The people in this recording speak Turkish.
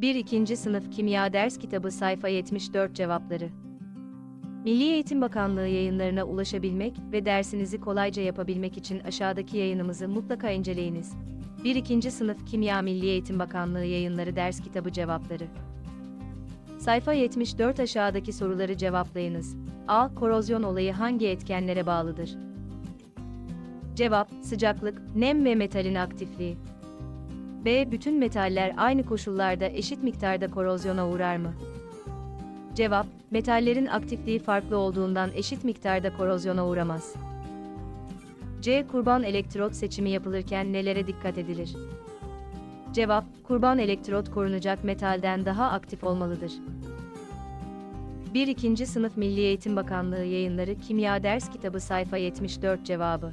1-2. Sınıf Kimya Ders Kitabı Sayfa 74 Cevapları Milli Eğitim Bakanlığı yayınlarına ulaşabilmek ve dersinizi kolayca yapabilmek için aşağıdaki yayınımızı mutlaka inceleyiniz. 1-2. Sınıf Kimya Milli Eğitim Bakanlığı Yayınları Ders Kitabı Cevapları Sayfa 74 aşağıdaki soruları cevaplayınız. A. Korozyon olayı hangi etkenlere bağlıdır? Cevap, sıcaklık, nem ve metalin aktifliği. B. Bütün metaller aynı koşullarda eşit miktarda korozyona uğrar mı? Cevap, metallerin aktifliği farklı olduğundan eşit miktarda korozyona uğramaz. C. Kurban elektrot seçimi yapılırken nelere dikkat edilir? Cevap, kurban elektrot korunacak metalden daha aktif olmalıdır. 1-2. Sınıf Milli Eğitim Bakanlığı Yayınları Kimya Ders Kitabı Sayfa 74 Cevabı